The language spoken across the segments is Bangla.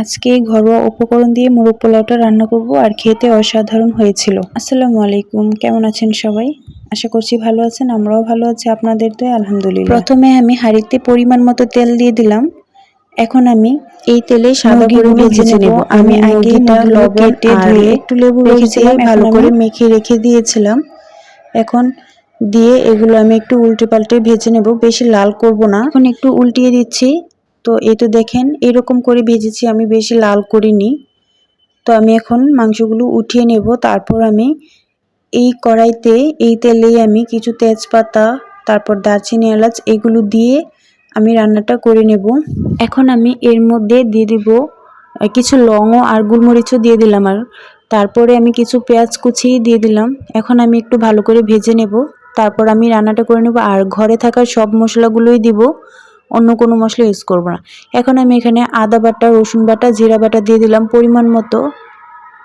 আজকে ঘরোয়া উপকরণ দিয়ে মোরগ পোলাওটা রান্না করব আর খেতে অসাধারণ হয়েছিল। আসসালামু আলাইকুম কেমন আছেন সবাই? আশা করছি ভালো আছেন আমরাও ভালো আছি আপনাদের তো আলহামদুলিল্লাহ। প্রথমে আমি হাঁড়িতে পরিমাণ মতো তেল দিয়ে দিলাম। এখন আমি এই তেলে সাদা করে ভেজে নেব। আমি আগে লবণ ধুয়ে একটু লেবু রেখেছিলাম। ভালো করে মেখে রেখে দিয়েছিলাম। এখন দিয়ে এগুলো আমি একটু উল্টে পাল্টে ভেজে নেব। বেশি লাল করব না। এখন একটু উল্টিয়ে দিচ্ছি। তো এই তো দেখেন, এরকম করে ভেজেছি, আমি বেশি লাল করিনি। তো আমি এখন মাংসগুলো উঠিয়ে নেব, তারপর আমি এই কড়াইতে, এই তেলেই আমি কিছু তেজপাতা, তারপর দারচিনি, এলাচ, এগুলো দিয়ে আমি রান্নাটা করে নেব। এখন আমি এর মধ্যে দিয়ে দিব কিছু লংও আর গোলমরিচও দিয়ে দিলাম আর। তারপরে আমি কিছু পেঁয়াজ কুচি দিয়ে দিলাম। এখন আমি একটু ভালো করে ভেজে নেব। তারপর আমি রান্নাটা করে নেব আর ঘরে থাকা সব মশলাগুলোই দিব। অন্য কোনো মশলা ইউজ করব না। এখন আমি এখানে আদা বাটা, রসুন বাটা, জিরা বাটা দিয়ে দিলাম পরিমাণ মতো।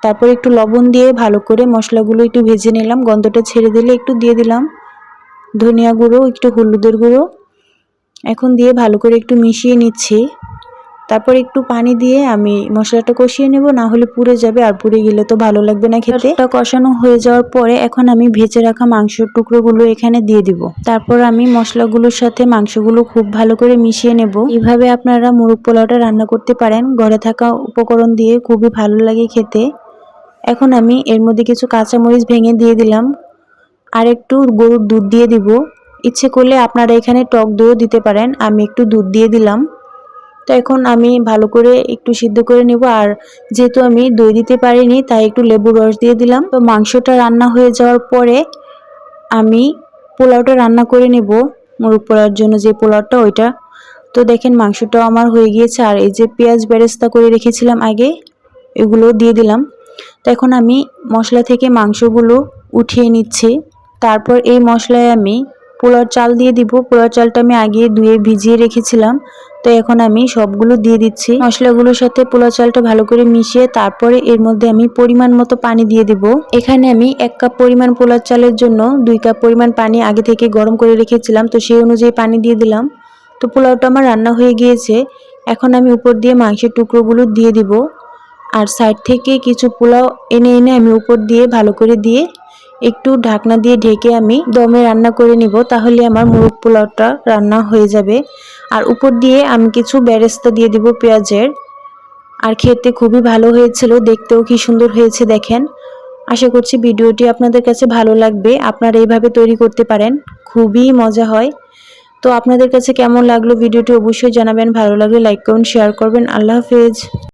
তারপর একটু লবণ দিয়ে ভালো করে মশলাগুলো একটু ভেজে নিলাম। গন্ধটা ছেড়ে দিলে একটু দিয়ে দিলাম। ধনিয়া গুঁড়ো, একটু হলুদের গুঁড়ো। এখন দিয়ে ভালো করে একটু মিশিয়ে নিচ্ছি। তারপর একটু পানি দিয়ে আমি মশলাটা কষিয়ে নেব, না হলে পুড়ে যাবে আর পুড়ে গেলে তো ভালো লাগবে না খেতে। কষানো হয়ে যাওয়ার পরে এখন আমি ভেজে রাখা মাংসের টুকরোগুলো এখানে দিয়ে দিব। তারপর আমি মশলাগুলোর সাথে মাংসগুলো খুব ভালো করে মিশিয়ে নেব। এইভাবে আপনারা মুরগ পোলাওটা রান্না করতে পারেন। ঘরে থাকা উপকরণ দিয়ে খুবই ভালো লাগে খেতে। এখন আমি এর মধ্যে কিছু কাঁচামরিচ ভেঙে দিয়ে দিলাম। আর একটু গরুর দুধ দিয়ে দিব। ইচ্ছে করলে আপনারা এখানে টক দইও দিতে পারেন। আমি একটু দুধ দিয়ে দিলাম। তো এখন আমি ভালো করে একটু সিদ্ধ করে নেব। আর যেহেতু আমি দই দিতে পারিনি, তাই একটু লেবুর রস দিয়ে দিলাম। তো মাংসটা রান্না হয়ে যাওয়ার পরে আমি পোলাওটা রান্না করে নেব। মুরগ পোলাওর জন্য যে পোলাওটা, ওইটা। তো দেখেন মাংসটাও আমার হয়ে গিয়েছে। আর এই যে পেঁয়াজ বেরেস্তা করে রেখেছিলাম আগে, এগুলো দিয়ে দিলাম। তো এখন আমি মশলা থেকে মাংসগুলো উঠিয়ে নিচ্ছি। তারপর এই মশলায় আমি পোলার চাল দিয়ে দিব। পোলার চালটা আমি আগে ধুয়ে ভিজিয়ে রেখেছিলাম। তো এখন আমি সবগুলো দিয়ে দিচ্ছি। মশলাগুলোর সাথে পোলা চালটা ভালো করে মিশিয়ে তারপরে এর মধ্যে আমি পরিমাণ মতো পানি দিয়ে দিব। এখানে আমি এক কাপ পরিমাণ পোলার চালের জন্য দুই কাপ পরিমাণ পানি আগে থেকে গরম করে রেখেছিলাম, তো সেই অনুযায়ী পানি দিয়ে দিলাম। তো পোলাওটা আমার রান্না হয়ে গিয়েছে। এখন আমি উপর দিয়ে মাংসের টুকরোগুলো দিয়ে দিব। আর সাইড থেকে কিছু পোলাও এনে এনে আমি উপর দিয়ে ভালো করে দিয়ে একটু ঢাকনা দিয়ে ঢেকে আমি দমে রান্না করে নিব, তাহলে আমার মুরগ পোলাওটা রান্না হয়ে যাবে। আর উপর দিয়ে আমি কিছু বেরেস্তা দিয়ে দিব পেঁয়াজের। আর খেতে খুবই ভালো হয়েছিল, দেখতেও কি সুন্দর হয়েছে দেখেন। আশা করছি ভিডিওটি আপনাদের কাছে ভালো লাগবে, আপনারা এইভাবে তৈরি করতে পারেন, খুবই মজা হয়। তো আপনাদের কাছে কেমন লাগল ভিডিওটি অবশ্যই জানাবেন, ভালো লাগলে লাইক করুন, শেয়ার করবেন, আল্লাহ হাফেজ।